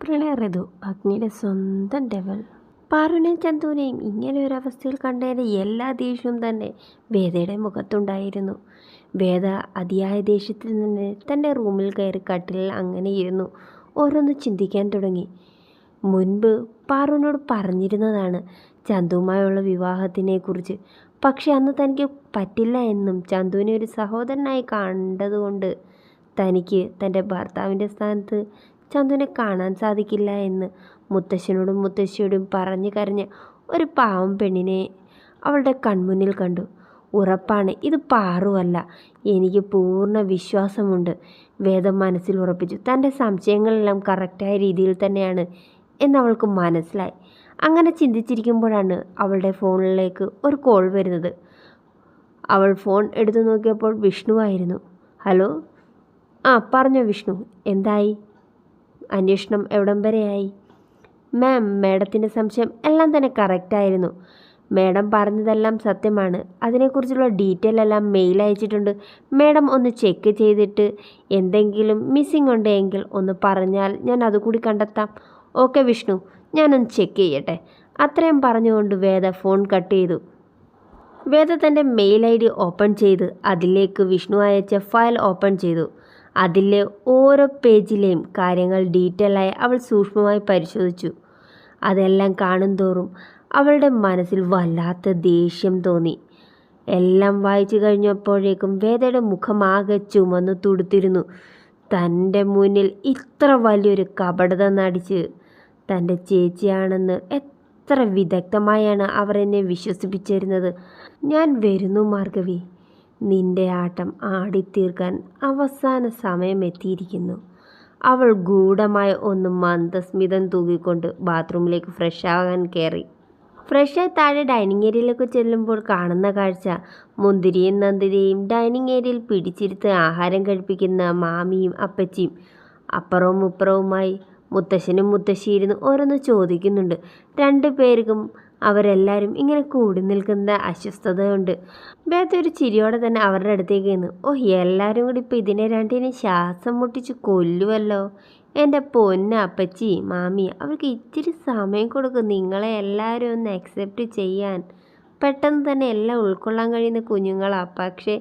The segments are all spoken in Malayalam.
പ്രണയ ഋതു അഗ്നിയുടെ സ്വന്തം ഡെവൽ പാറുവിനെയും ചന്തുവിനെയും ഇങ്ങനെ ഒരു അവസ്ഥയിൽ കണ്ടതിന്റെ എല്ലാ ദേഷ്യവും തന്നെ വേദയുടെ മുഖത്തുണ്ടായിരുന്നു. വേദ അതിയായ ദേഷ്യത്തിൽ നിന്ന് തന്റെ റൂമിൽ കയറി കട്ടിലിൽ അങ്ങനെ ഇരുന്നു. ഓരോന്ന് ചിന്തിക്കാൻ തുടങ്ങി. മുൻപ് പാറുവിനോട് പറഞ്ഞിരുന്നതാണ് ചന്തുവുമായുള്ള വിവാഹത്തിനെക്കുറിച്ച്. പക്ഷേ അന്ന് തനിക്ക് പറ്റില്ല എന്നും ചന്തുവിനെ ഒരു സഹോദരനായി കണ്ടതുകൊണ്ട് തനിക്ക് തന്റെ ഭർത്താവിന്റെ സ്ഥാനത്ത് ചന്തുവിനെ കാണാൻ സാധിക്കില്ല എന്ന് മുത്തശ്ശനോടും മുത്തശ്ശിയോടും പറഞ്ഞു കരഞ്ഞ ഒരു പാവം പെണ്ണിനെ അവളുടെ കൺമുന്നിൽ കണ്ടു. ഉറപ്പാണ് ഇത് പാറുവല്ല. എനിക്ക് പൂർണ വിശ്വാസമുണ്ട്. വേദം മനസ്സിൽ ഉറപ്പിച്ചു. തന്റെ സംശയങ്ങളെല്ലാം കറക്റ്റായ രീതിയിൽ തന്നെയാണ് എന്നവൾക്ക് മനസ്സിലായി. അങ്ങനെ ചിന്തിച്ചിരിക്കുമ്പോഴാണ് അവളുടെ ഫോണിലേക്ക് ഒരു കോൾ വരുന്നത്. അവൾ ഫോൺ എടുത്തു നോക്കിയപ്പോൾ വിഷ്ണു ആയിരുന്നു. ഹലോ? ആ പറഞ്ഞോ വിഷ്ണു. എന്തായി? അന്വേഷണം എവിടം വരെയായി? മാം മാഡത്തിന്റെ സംശയം എല്ലാം തന്നെ കറക്റ്റായിരുന്നു മാഡം പറഞ്ഞതെല്ലാം സത്യമാണ്. അതിനെക്കുറിച്ചുള്ള ഡീറ്റെയിൽ എല്ലാം മെയിൽ അയച്ചിട്ടുണ്ട്. മാഡം ഒന്ന് ചെക്ക് ചെയ്തിട്ട് എന്തെങ്കിലും മിസ്സിംഗ് ഉണ്ടെങ്കിൽ ഒന്ന് പറഞ്ഞാൽ ഞാൻ അതുകൂടി കണ്ടെത്താം. ഓക്കെ വിഷ്ണു. ഞാനൊന്ന് ചെക്ക് ചെയ്യട്ടെ. അത്രയും പറഞ്ഞുകൊണ്ട് വേദ ഫോൺ കട്ട് ചെയ്തു. വേദ തന്റെ മെയിൽ ഐ ഡി ഓപ്പൺ ചെയ്ത് അതിലേക്ക് വിഷ്ണു അയച്ച ഫയൽ ഓപ്പൺ ചെയ്തു. അതിലെ ഓരോ പേജിലെയും കാര്യങ്ങൾ ഡീറ്റെയിലായി അവൾ സൂക്ഷ്മമായി പരിശോധിച്ചു. അതെല്ലാം കാണും തോറും അവളുടെ മനസ്സിൽ വല്ലാത്ത ദേഷ്യം തോന്നി. എല്ലാം വായിച്ചു കഴിഞ്ഞപ്പോഴേക്കും വേദയുടെ മുഖമാകെ ചുമന്നു തുടുത്തിരുന്നു. തന്റെ മുന്നിൽ ഇത്ര വലിയൊരു കപടത നടിച്ച് തന്റെ ചേച്ചിയാണെന്ന് എത്ര വിദഗ്ധമായാണ് അവർ എന്നെ വിശ്വസിപ്പിച്ചിരുന്നത്. ഞാൻ വരുന്നു മാർഗവി. നിന്റെ ആട്ടം ആടിത്തീർക്കാൻ അവസാന സമയം എത്തിയിരിക്കുന്നു അവൾ ഗൂഢമായ ഒന്ന് മന്ദസ്മിതം തൂകിക്കൊണ്ട് ബാത്റൂമിലേക്ക് ഫ്രഷ് ആകാൻ കയറി. ഫ്രഷായി താഴെ ഡൈനിങ് ഏരിയയിലേക്ക് ചെല്ലുമ്പോൾ കാണുന്ന കാഴ്ച. മുന്തിരിയും നന്ദിരിയും ഡൈനിങ് ഏരിയയിൽ പിടിച്ചിരുത്ത് ആഹാരം കഴിപ്പിക്കുന്ന മാമിയും അപ്പച്ചിയും അപ്പുറവും ഇപ്പുറവുമായി മുത്തശ്ശനും മുത്തശ്ശിയിരുന്ന് ഓരോന്ന് ചോദിക്കുന്നുണ്ട്. രണ്ടു പേർക്കും അവരെല്ലാവരും ഇങ്ങനെ കൂടി നിൽക്കുന്ന അസ്വസ്ഥതയുണ്ട്. ബേത്ത ഒരു ചിരിയോടെ തന്നെ അവരുടെ അടുത്തേക്ക് നിന്ന് ഓ എല്ലാവരും കൂടി ഇപ്പം ഇതിനെ രണ്ടിനെ ശ്വാസം മുട്ടിച്ച് കൊല്ലുമല്ലോ എന്റെ പൊന്ന അപ്പച്ചി മാമി അവർക്ക് ഇച്ചിരി സമയം കൊടുക്കും. നിങ്ങളെ എല്ലാവരും ഒന്ന് അക്സെപ്റ്റ് ചെയ്യാൻ. പെട്ടെന്ന് തന്നെ എല്ലാം ഉൾക്കൊള്ളാൻ കഴിയുന്ന കുഞ്ഞുങ്ങളാണ് പക്ഷേ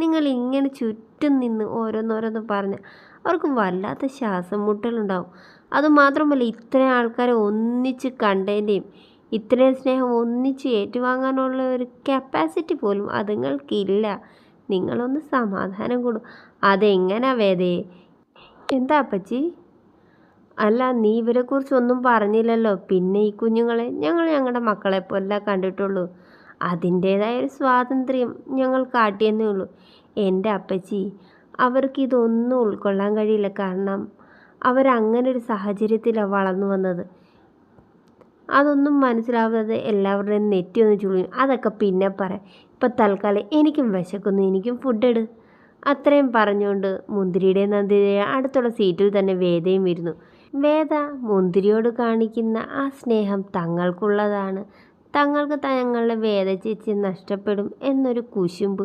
നിങ്ങൾ ഇങ്ങനെ ചുറ്റും നിന്ന് ഓരോന്നോരോന്ന് പറഞ്ഞ് അവർക്ക് വല്ലാത്ത ശ്വാസം മുട്ടലുണ്ടാവും. അതുമാത്രമല്ല ഇത്രയും ആൾക്കാരെ ഒന്നിച്ച് കണ്ടതിന്റെയും ഇത്രയും സ്നേഹം ഒന്നിച്ച് ഏറ്റുവാങ്ങാനുള്ള ഒരു കപ്പാസിറ്റി പോലും അതുങ്ങൾക്കില്ല. നിങ്ങളൊന്ന് സമാധാനം കൊടു. അതെങ്ങനെ വേദേ? എന്താ അപ്പച്ചി? അല്ല നീ ഇവരെക്കുറിച്ച് ഒന്നും പറഞ്ഞില്ലല്ലോ. പിന്നെ ഈ കുഞ്ഞുങ്ങളെ ഞങ്ങൾ ഞങ്ങളുടെ മക്കളെ പോലെ കണ്ടിട്ടുള്ളൂ. അതിന്റേതായ ഒരു സ്വാതന്ത്ര്യം ഞങ്ങൾ കാട്ടിയെന്നേ ഉള്ളൂ. എന്റെ അപ്പച്ചി അവർക്ക് ഇതൊന്നും ഉൾക്കൊള്ളാൻ കഴിയില്ല. കാരണം അവരങ്ങനെ ഒരു സാഹചര്യത്തിലാണ് വളർന്നു വന്നത്. അതൊന്നും മനസ്സിലാവാതെ എല്ലാവരുടെയും നെറ്റി ഒന്ന് ചുളിയും. അതൊക്കെ പിന്നെ പറയാം ഇപ്പം തൽക്കാലം എനിക്കും വിശക്കുന്നു. എനിക്കും ഫുഡ് എടു. അത്രയും പറഞ്ഞുകൊണ്ട് മുന്തിരിയുടെ നന്ദിയുടെ അടുത്തുള്ള സീറ്റിൽ തന്നെ വേദയും ഇരുന്നു വേദ മുന്തിരിയോട് കാണിക്കുന്ന ആ സ്നേഹം തങ്ങൾക്കുള്ളതാണ്. തങ്ങൾക്ക് തങ്ങളുടെ വേദ ചേച്ചി നഷ്ടപ്പെടും എന്നൊരു കുശുമ്പ്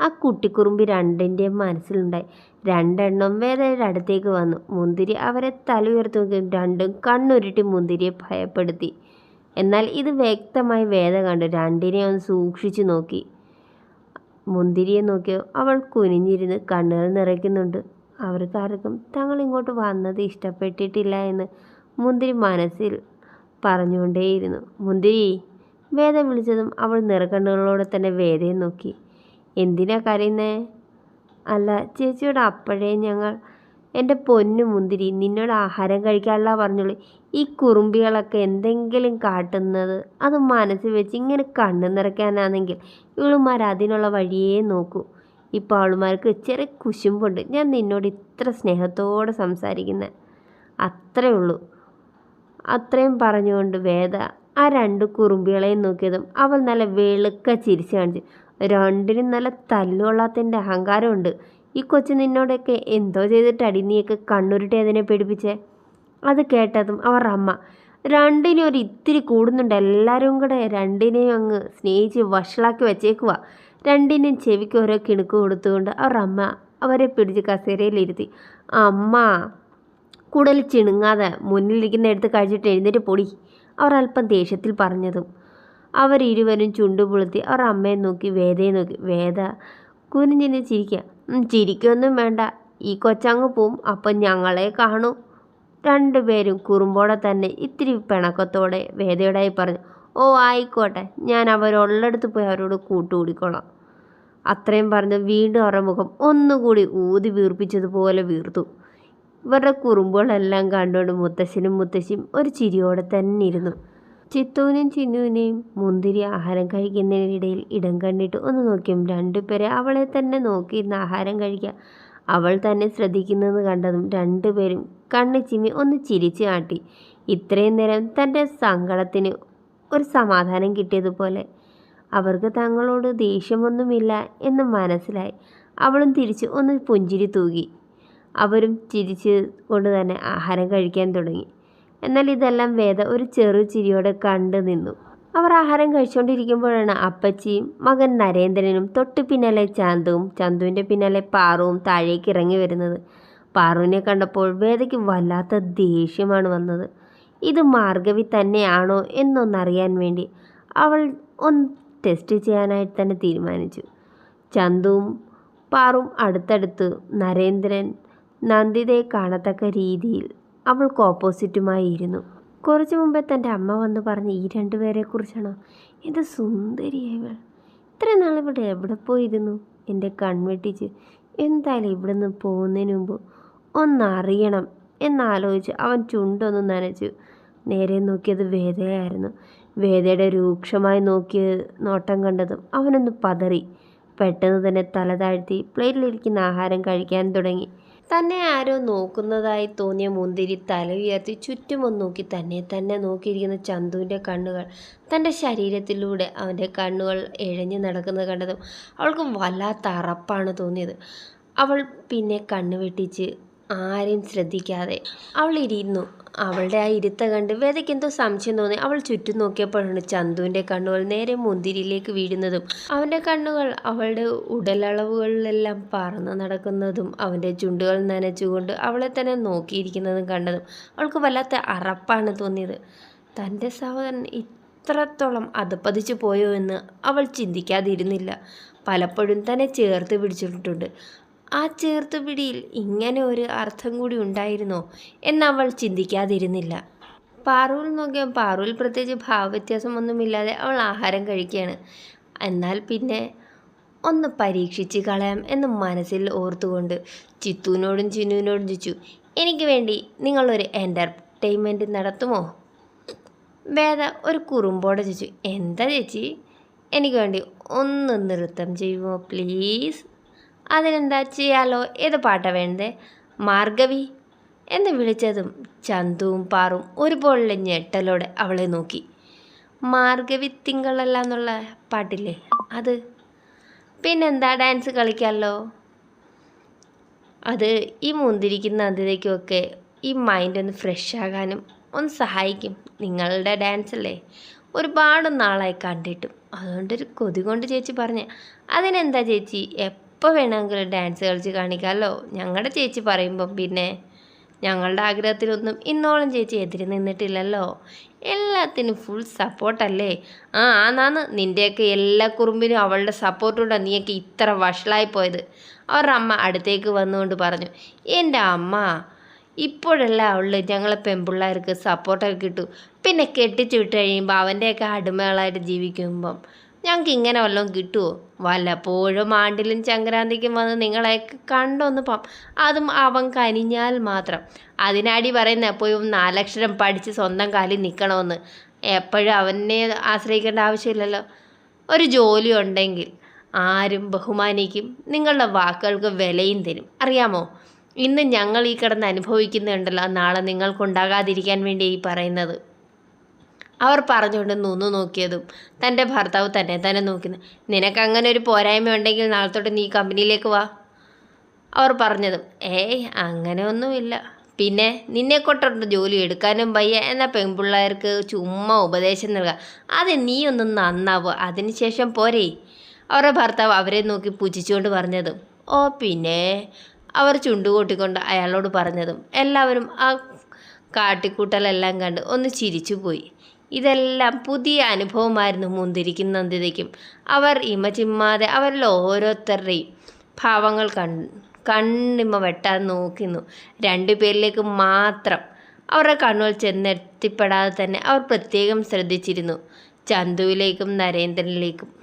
ആ കുട്ടിക്കുറുമ്പി രണ്ടിന്റെയും മനസ്സിലുണ്ടായി. രണ്ടെണ്ണം വേദയുടെ അടുത്തേക്ക് വന്നു. മുന്തിരി അവരെ തല ഉയർത്തി നോക്കി. രണ്ടും കണ്ണുരുട്ടി മുന്തിരിയെ ഭയപ്പെടുത്തി. എന്നാൽ ഇത് വ്യക്തമായി വേദ കണ്ടു രണ്ടിനെ ഒന്ന് സൂക്ഷിച്ചു നോക്കി. മുന്തിരിയെ നോക്കിയോ അവൾ കുനിഞ്ഞിരുന്ന് കണ്ണുകൾ നിറയ്ക്കുന്നുണ്ട്. അവർക്കാർക്കും തങ്ങൾ ഇങ്ങോട്ട് വന്നത് ഇഷ്ടപ്പെട്ടിട്ടില്ല എന്ന് മുന്തിരി മനസ്സിൽ പറഞ്ഞുകൊണ്ടേയിരുന്നു. മുന്തിരി വേദ വിളിച്ചതും അവൾ നിറകണ്ണുകളോടെ തന്നെ വേദയെ നോക്കി. എന്തിനാ കരയുന്നേ? അല്ല ചേച്ചിയോട് അപ്പോഴേ ഞങ്ങൾ എന്റെ പൊന്നു മുന്തിരി നിന്നോട് ആഹാരം കഴിക്കാനുള്ള പറഞ്ഞോളൂ ഈ കുറുമ്പികളൊക്കെ എന്തെങ്കിലും കാട്ടുന്നത്? അത് മനസ്സിൽ വെച്ച് ഇങ്ങനെ കണ്ണു നിറയ്ക്കാനാണെങ്കിൽ ഇവളുമാർ അതിനുള്ള വഴിയേ നോക്കൂ. ഇപ്പോൾ അവളുമാർക്ക് ചെറിയ കുശുമ്പുണ്ട്. ഞാൻ നിന്നോട് ഇത്ര സ്നേഹത്തോടെ സംസാരിക്കുന്നത് അത്രേ ഉള്ളൂ. അത്രയും പറഞ്ഞുകൊണ്ട് വേദ ആ രണ്ട് കുറുമ്പികളെയും നോക്കിയതും അവൾ നല്ല വെളുക്ക ചിരിച്ചു കാണിച്ചു. രണ്ടിനും നല്ല തല്ലുകൊള്ളാത്തതിന്റെ അഹങ്കാരമുണ്ട്. ഈ കൊച്ചു നിന്നോടൊക്കെ എന്തോ ചെയ്തിട്ടടി നീയൊക്കെ കണ്ണുരുട്ടി അതിനെ പേടിപ്പിച്ചേ? അത് കേട്ടതും അവർ അമ്മ. രണ്ടിനും ഒരു ഇത്തിരി കൂടുന്നുണ്ട്. എല്ലാവരും കൂടെ രണ്ടിനെയും അങ്ങ് സ്നേഹിച്ച് വഷളാക്കി വെച്ചേക്കുക രണ്ടിനും ചെവിക്ക് ഓരോ കിണുക്ക് കൊടുത്തുകൊണ്ട് അവർ അമ്മ അവരെ പിടിച്ച് കസേരയിലിരുത്തി. അമ്മ! കൂടുതൽ ചിണുങ്ങാതെ മുന്നിലിരിക്കുന്ന എടുത്ത് കഴിച്ചിട്ട് എഴുന്നേറ്റ് പൊടി. അവർ അല്പം ദേഷ്യത്തിൽ പറഞ്ഞതും. അവരിരുവരും ചുണ്ടുപുളുത്തി അവർ അമ്മയെ നോക്കി വേദയെ നോക്കി. വേദ കുനിഞ്ഞിന് ചിരിക്കുക "ഉം, ചിരിക്കൊന്നും വേണ്ട. ഈ കൊച്ചങ്ങ് പോവും. അപ്പം ഞങ്ങളെ കാണൂ. രണ്ടുപേരും കുറുമ്പോടെ തന്നെ ഇത്തിരി പിണക്കത്തോടെ വേദയോടായി പറഞ്ഞു ഓ ആയിക്കോട്ടെ. ഞാൻ അവരുള്ളിടത്ത് പോയി അവരോട് കൂട്ടുകൂടിക്കോളാം. അത്രയും പറഞ്ഞ് വീണ്ടും അവരുടെ മുഖം ഒന്നുകൂടി ഊതി വീർപ്പിച്ചതുപോലെ വീർത്തു. ഇവരുടെ കുറുമ്പുകളെല്ലാം കണ്ടുകൊണ്ട് മുത്തശ്ശനും മുത്തശ്ശിയും ഒരു ചിരിയോടെ തന്നെ ഇരുന്നു. ചിത്തുവിനെയും ചിന്നുവിനെയും മുന്തിരി ആഹാരം കഴിക്കുന്നതിനിടയിൽ ഇടം കണ്ടിട്ട് ഒന്ന് നോക്കിയും രണ്ടുപേരെ അവളെ തന്നെ നോക്കിയിരുന്ന ആഹാരം കഴിക്കുക അവൾ തന്നെ ശ്രദ്ധിക്കുന്നത് കണ്ടതും രണ്ടുപേരും കണ്ണ് ചിമ്മി ഒന്ന് ചിരിച്ചു കാട്ടി. ഇത്രയും നേരം തന്റെ സങ്കടത്തിന് ഒരു സമാധാനം കിട്ടിയതുപോലെ അവർക്ക് തങ്ങളോട് ദേഷ്യമൊന്നുമില്ല എന്ന് മനസ്സിലായി. അവളും തിരിച്ച് ഒന്ന് പുഞ്ചിരി തൂകി. അവരും ചിരിച്ച് കൊണ്ട് തന്നെ ആഹാരം കഴിക്കാൻ തുടങ്ങി. എന്നാൽ ഇതെല്ലാം വേദ ഒരു ചെറു ചിരിയോടെ കണ്ടു നിന്നു. അവർ ആഹാരം കഴിച്ചുകൊണ്ടിരിക്കുമ്പോഴാണ് അപ്പച്ചിയും മകൻ നരേന്ദ്രനും തൊട്ട് പിന്നാലെ ചാന്തുവും ചന്തുവിന്റെ പിന്നാലെ പാറുവും താഴേക്ക് ഇറങ്ങി വരുന്നത്. പാറുവിനെ കണ്ടപ്പോൾ വേദയ്ക്ക് വല്ലാത്ത ദേഷ്യമാണ് വന്നത്. ഇത് മാർഗവി തന്നെയാണോ എന്നൊന്നറിയാൻ വേണ്ടി അവൾ ഒന്ന് ടെസ്റ്റ് ചെയ്യാനായിട്ട് തന്നെ തീരുമാനിച്ചു. ചന്തുവും പാറും അടുത്തടുത്ത് നരേന്ദ്രൻ നന്ദിതയെ കാണത്തക്ക രീതിയിൽ അവൾക്ക് ഓപ്പോസിറ്റുമായി ഇരുന്നു കുറച്ചു മുമ്പേ തന്റെ അമ്മ വന്ന് പറഞ്ഞ് ഈ രണ്ടുപേരെ കുറിച്ചാണോ? ഇത് സുന്ദരിയവൾ ഇത്ര നാൾ ഇവിടെ എവിടെ പോയിരുന്നു? എന്റെ കൺവെട്ടിച്ച് എന്തായാലും ഇവിടെ നിന്ന് പോകുന്നതിന് മുമ്പ് ഒന്നറിയണം എന്നാലോചിച്ച് അവൻ ചുണ്ടൊന്ന് നനച്ചു. നേരെ നോക്കിയത് വേദയായിരുന്നു. വേദയുടെ രൂക്ഷമായി നോക്കിയ നോട്ടം കണ്ടതും അവനൊന്ന് പതറി. പെട്ടെന്ന് തന്നെ തല താഴ്ത്തി പ്ലേറ്റിലിരിക്കുന്ന ആഹാരം കഴിക്കാൻ തുടങ്ങി. തന്നെ ആരോ നോക്കുന്നതായി തോന്നിയ മുന്തിരി തല ഉയർത്തി ചുറ്റുമൊന്ന് നോക്കി തന്നെ തന്നെ നോക്കിയിരിക്കുന്ന ചന്തുവിന്റെ കണ്ണുകൾ തന്റെ ശരീരത്തിലൂടെ അവന്റെ കണ്ണുകൾ എഴഞ്ഞു നടക്കുന്നത് കണ്ടതും അവൾക്ക് വല്ലാത്ത അറപ്പാണ് തോന്നിയത്. അവൾ പിന്നെ കണ്ണു വെട്ടിച്ച് ആരെയും ശ്രദ്ധിക്കാതെ. അവൾ ഇരുന്നു അവളുടെ ആ ഇരുത്ത കണ്ട് വേദയ്ക്ക് എന്തോ സംശയം തോന്നി. അവൾ ചുറ്റും നോക്കിയപ്പോഴാണ് ചന്തുവിന്റെ കണ്ണുകൾ നേരെ മുന്തിരിയിലേക്ക് വീഴുന്നതും അവന്റെ കണ്ണുകൾ അവളുടെ ഉടലളവുകളിലെല്ലാം പറന്ന് നടക്കുന്നതും അവന്റെ ചുണ്ടുകൾ നനച്ചുകൊണ്ട് അവളെ തന്നെ നോക്കിയിരിക്കുന്നതും കണ്ടതും അവൾക്ക് വല്ലാത്ത അറപ്പാണ് തോന്നിയത്. തന്റെ സഹോദരൻ ഇത്രത്തോളം അതപ്പതിച്ചു പോയോ എന്ന് അവൾ ചിന്തിക്കാതിരുന്നില്ല. പലപ്പോഴും തന്നെ ചേർത്ത് പിടിച്ചിട്ടുണ്ട്. ആ ചേർത്ത് പിടിയിൽ ഇങ്ങനെ ഒരു അർത്ഥം കൂടി ഉണ്ടായിരുന്നോ എന്നവൾ ചിന്തിക്കാതിരുന്നില്ല. പാറുവിൽ നോക്കിയാൽ പാറുവിൽ പ്രത്യേകിച്ച് ഭാവവ്യത്യാസമൊന്നുമില്ലാതെ അവൾ ആഹാരം കഴിക്കുകയാണ്. എന്നാൽ പിന്നെ ഒന്ന് പരീക്ഷിച്ച് കളയാം എന്ന് മനസ്സിൽ ഓർത്തുകൊണ്ട് ചിത്തുവിനോടും ചിന്നുവിനോടും ചോദിച്ചു എനിക്ക് വേണ്ടി നിങ്ങളൊരു എന്റർടൈൻമെന്റ് നടത്തുമോ? വേദ ഒരു കുറുമ്പോടെ ചോദിച്ചു എന്താ ചേച്ചി? എനിക്ക് വേണ്ടി ഒന്ന് നൃത്തം ചെയ്യുമോ പ്ലീസ് അതിനെന്താ ചെയ്യാലോ? ഏത് പാട്ടാ വേണ്ടത്? മാർഗവി? എന്ന് വിളിച്ചതും ചന്തുവും പാറും ഒരുപോലെ ഞെട്ടലോടെ അവളെ നോക്കി. മാർഗവി തിങ്കളല്ല എന്നുള്ള പാട്ടില്ലേ അത്? പിന്നെന്താ ഡാൻസ് കളിക്കാമല്ലോ അത് ഈ മുന്തിരിക്കുന്ന അതിലേക്കുമൊക്കെ ഈ മൈൻഡ് ഒന്ന് ഫ്രഷ് ആകാനും ഒന്ന് സഹായിക്കും. നിങ്ങളുടെ ഡാൻസ് അല്ലേ? ഒരുപാട് നാളായി കണ്ടിട്ടും. അതുകൊണ്ടൊരു കൊതി കൊണ്ട് ചേച്ചി പറഞ്ഞ അതിനെന്താ ചേച്ചി എപ്പോൾ വേണമെങ്കിലും ഡാൻസ് കളിച്ച് കാണിക്കാമല്ലോ ഞങ്ങളുടെ ചേച്ചി പറയുമ്പം പിന്നെ ഞങ്ങളുടെ ആഗ്രഹത്തിലൊന്നും ഇന്നോളം ചേച്ചി എതിര് നിന്നിട്ടില്ലല്ലോ. എല്ലാത്തിനും ഫുൾ സപ്പോർട്ടല്ലേ ആ ആന്നാന്ന്. നിന്റെയൊക്കെ എല്ലാ കുറുമ്പിനും അവളുടെ സപ്പോർട്ടുകൊണ്ടാണ് നീയൊക്കെ ഇത്ര വഷളായി പോയത്. അവരുടെ അമ്മ അടുത്തേക്ക് വന്നുകൊണ്ട് പറഞ്ഞു എന്റെ അമ്മ ഇപ്പോഴല്ല അവൾ ഞങ്ങളെ പെൺപിള്ളേർക്ക് സപ്പോർട്ടൊക്കെ കിട്ടും. പിന്നെ കെട്ടിച്ചു വിട്ട് കഴിയുമ്പോൾ അവന്റെയൊക്കെ അടിമകളായിട്ട് ജീവിക്കുമ്പം ഞങ്ങൾക്ക് ഇങ്ങനെ വല്ലതും കിട്ടുമോ വല്ലപ്പോഴും ആണ്ടിലും സംക്രാന്തിക്കും വന്ന് നിങ്ങളെ കണ്ടൊന്ന് പോം അതും അവൻ കനിഞ്ഞാൽ മാത്രം. അതിനാടി പറയുന്ന എപ്പോഴും നാലക്ഷരം പഠിച്ച് സ്വന്തം കാലിൽ നിൽക്കണമെന്ന് എപ്പോഴും അവനെ ആശ്രയിക്കേണ്ട ആവശ്യമില്ലല്ലോ. ഒരു ജോലി ഉണ്ടെങ്കിൽ ആരും ബഹുമാനിക്കും. നിങ്ങളുടെ വാക്കുകൾക്ക് വിലയും തരും. അറിയാമോ? ഇന്ന് ഞങ്ങൾ ഈ കിടന്ന് അനുഭവിക്കുന്നുണ്ടല്ലോ. നാളെ നിങ്ങൾക്കുണ്ടാകാതിരിക്കാൻ വേണ്ടി ഈ പറയുന്നത്. അവർ പറഞ്ഞുകൊണ്ട് നൂന്നു നോക്കിയതും തന്റെ ഭർത്താവ് തന്നെ തന്നെ നോക്കുന്നു. നിനക്ക് അങ്ങനെ ഒരു പോരായ്മ ഉണ്ടെങ്കിൽ നാളെ തൊട്ട് നീ കമ്പനിയിലേക്ക് വാ. അവർ പറഞ്ഞതും ഏയ് അങ്ങനെ ഒന്നുമില്ല പിന്നെ നിന്നെ കൊണ്ടുണ്ട് ജോലി എടുക്കാനും വയ്യ എന്ന പെൺപിള്ളേർക്ക് ചുമ്മാ ഉപദേശം നൽകുക അത് നീ ഒന്ന് നന്നാവുക അതിനുശേഷം പോരേ. അവരുടെ ഭർത്താവ് അവരെ നോക്കി പുച്ഛിച്ചുകൊണ്ട് പറഞ്ഞതും ഓ പിന്നെ. അവർ ചുണ്ടുകൂട്ടിക്കൊണ്ട് അയാളോട് പറഞ്ഞതും എല്ലാവരും ആ കാട്ടിക്കൂട്ടലെല്ലാം കണ്ട് ഒന്ന് ചിരിച്ചുപോയി. ഇതെല്ലാം പുതിയ അനുഭവമായിരുന്നു മുന്തിരിക്കും നന്ദിതയ്ക്കും. അവർ ഇമ ചിമ്മാതെ അവരിൽ ഓരോരുത്തരുടെയും ഭാവങ്ങൾ കൺ കണ്ണിമ വെട്ടാതെ നോക്കുന്നു. രണ്ടുപേരിലേക്ക് മാത്രം അവരുടെ കണ്ണുകൾ ചെന്നെത്തിപ്പെടാതെ തന്നെ അവർ പ്രത്യേകം ശ്രദ്ധിച്ചിരുന്നു. ചന്തുവിലേക്കും നരേന്ദ്രനിലേക്കും.